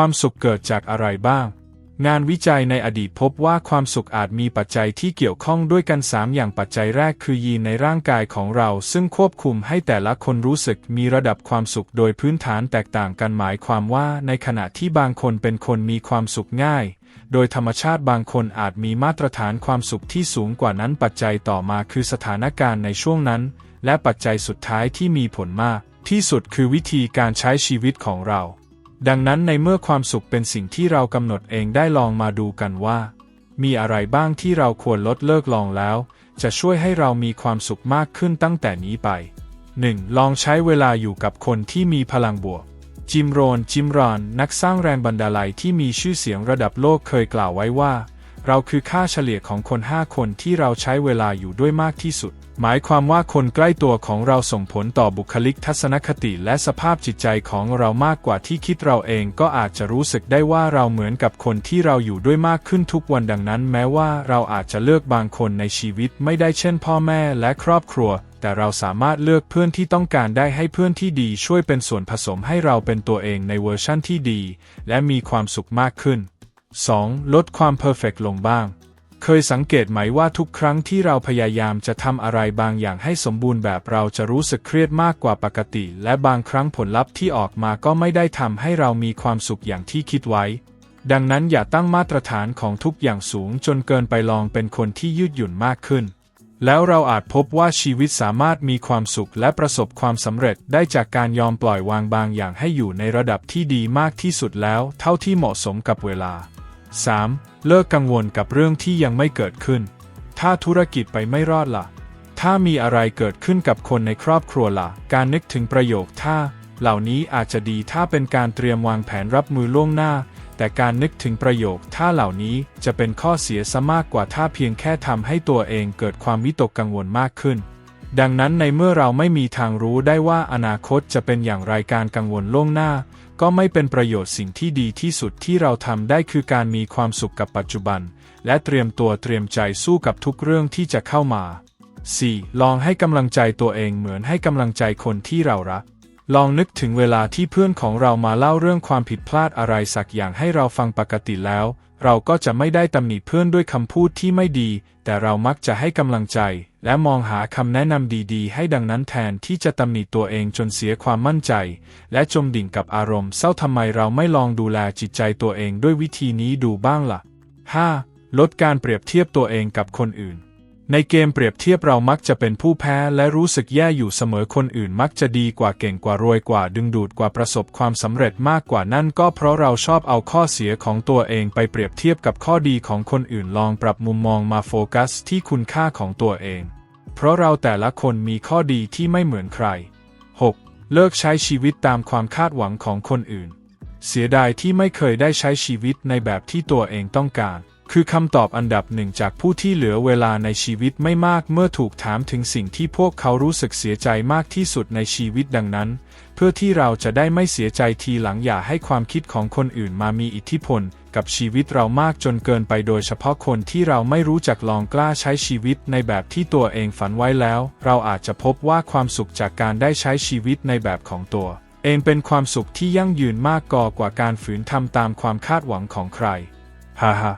ความสุขเกิดจากอะไรบ้าง งานวิจัยในอดีตพบว่าความสุขอาจมีปัจจัยที่เกี่ยวข้องด้วยกัน 3 อย่างปัจจัยแรกคือยีนในร่างกายของเรา ซึ่งควบคุมให้แต่ละคนรู้สึกมีระดับความสุขโดยพื้นฐานแตกต่างกันหมายความว่าในขณะที่บางคนเป็นคนมีความสุขง่ายโดยธรรมชาติบางคนอาจมีมาตรฐานความสุขที่สูงกว่านั้นปัจจัยต่อมาคือสถานการณ์ในช่วงนั้น และปัจจัยสุดท้ายที่มีผลมาก ที่สุดคือวิธีการใช้ชีวิตของเรา ดังนั้นในเมื่อความสุขเป็นสิ่งที่เรากำหนดเองได้ลองมาดูกันว่า มีอะไรบ้างที่เราควรลดเลิกลองแล้ว จะช่วยให้เรามีความสุขมากขึ้นตั้งแต่นี้ไป 1. ลองใช้เวลาอยู่กับคนที่มีพลังบวก จิมโรน จิมรอน นักสร้างแรงบันดาลใจที่มีชื่อเสียงระดับโลกเคยกล่าวไว้ว่า เราคือค่าเฉลี่ยของคน 5 คนที่เราใช้เวลาอยู่ด้วยมากที่สุด หมายความว่าคนใกล้ตัวของเราส่งผลต่อบุคลิกทัศนคติและสภาพจิตใจของเรามากกว่าที่คิดเราเองก็อาจจะรู้สึกได้ว่าเราเหมือนกับคนที่เราอยู่ด้วยมากขึ้นทุกวันดังนั้น แม้ว่าเราอาจจะเลือกบางคนในชีวิตไม่ได้เช่น พ่อแม่และครอบครัวแต่เราสามารถเลือกเพื่อนที่ต้องการได้ให้เพื่อนที่ดีช่วยเป็นส่วนผสมให้เราเป็นตัวเองในเวอร์ชั่นที่ดี และมีความสุขมากขึ้น 2. ลดความเพอร์เฟกลงบ้าง เคยสังเกตไหมว่าทุกครั้งที่เราพยายามจะทำอะไรบางอย่างให้สมบูรณ์แบบเราจะรู้สึกเครียดมากกว่าปกติ และบางครั้งผลลัพธ์ที่ออกมาก็ไม่ได้ทำให้เรามีความสุขอย่างที่คิดไว้ ดังนั้นอย่าตั้งมาตรฐานของทุกอย่างสูงจนเกินไปลองเป็นคนที่ยืดหยุ่นมากขึ้น แล้วเราอาจพบว่าชีวิตสามารถมีความสุขและประสบความสำเร็จได้จากการยอมปล่อยวางบางอย่างให้อยู่ในระดับที่ดีมากที่สุดแล้ว เท่าที่เหมาะสมกับเวลา 3. เลิกกังวลกับเรื่องที่ยังไม่เกิดขึ้น ถ้าธุรกิจไปไม่รอดล่ะ ถ้ามีอะไรเกิดขึ้นกับคนในครอบครัวล่ะ การนึกถึงประโยคถ้า เหล่านี้อาจจะดีถ้าเป็นการเตรียมวางแผนรับมือล่วงหน้า แต่การนึกถึงประโยคถ้าเหล่านี้จะเป็นข้อเสียซะมากกว่าถ้าเพียงแค่ทำให้ตัวเองเกิดความวิตกกังวลมากขึ้น ดังนั้นในเมื่อเราไม่มีทางรู้ได้ว่าอนาคตจะเป็นอย่างไรการกังวลล่วงหน้า ก็ไม่เป็นประโยชน์สิ่งที่ดีที่สุดที่เราทำได้คือการมีความสุขกับปัจจุบัน และเตรียมตัวเตรียมใจสู้กับทุกเรื่องที่จะเข้ามา 4. ลองให้กำลังใจตัวเองเหมือนให้กำลังใจคนที่เรารัก ลองนึกถึงเวลาที่เพื่อนของเรามาเล่าเรื่องความผิดพลาดอะไรสักอย่างให้เราฟังปกติแล้ว เราก็จะไม่ได้ตำหนิเพื่อนด้วยคำพูดที่ไม่ดี แต่เรามักจะให้กำลังใจ และมองหาคำแนะนำดีๆ ให้ดังนั้นแทนที่จะตำหนิตัวเองจนเสียความมั่นใจ และจมดิ่งกับอารมณ์เศร้าทำไมเราไม่ลองดูแลจิตใจตัวเองด้วยวิธีนี้ดูบ้างล่ะ 5. ลดการเปรียบเทียบตัวเองกับคนอื่น ในเกมเปรียบเทียบเรามักจะเป็นผู้แพ้และรู้สึกแย่อยู่เสมอคนอื่นมักจะดีกว่าเก่งกว่ารวยกว่าดึงดูดกว่าประสบความสำเร็จมากกว่านั่นก็เพราะเราชอบเอาข้อเสียของตัวเองไปเปรียบเทียบกับข้อดีของคนอื่นลองปรับมุมมองมาโฟกัสที่คุณค่าของตัวเอง เพราะเราแต่ละคนมีข้อดีที่ไม่เหมือนใคร 6. เลิกใช้ชีวิตตามความคาดหวังของคนอื่น เสียดายที่ไม่เคยได้ใช้ชีวิตในแบบที่ตัวเองต้องการ คือคำตอบอันดับหนึ่งจากผู้ที่เหลือเวลาในชีวิตไม่มากเมื่อถูกถามถึงสิ่งที่พวกเขารู้สึกเสียใจมากที่สุดในชีวิตดังนั้น เพื่อที่เราจะได้ไม่เสียใจทีหลังอย่าให้ความคิดของคนอื่นมามีอิทธิพล กับชีวิตเรามากจนเกินไปโดยเฉพาะคนที่เราไม่รู้จักลองกล้าใช้ชีวิตในแบบที่ตัวเองฝันไว้แล้ว เราอาจจะพบว่าความสุขจากการได้ใช้ชีวิตในแบบของตัว เองเป็นความสุขที่ยั่งยืนมากกว่าการฝืนทำตามความคาดหวังของใครฮ่าฮ่า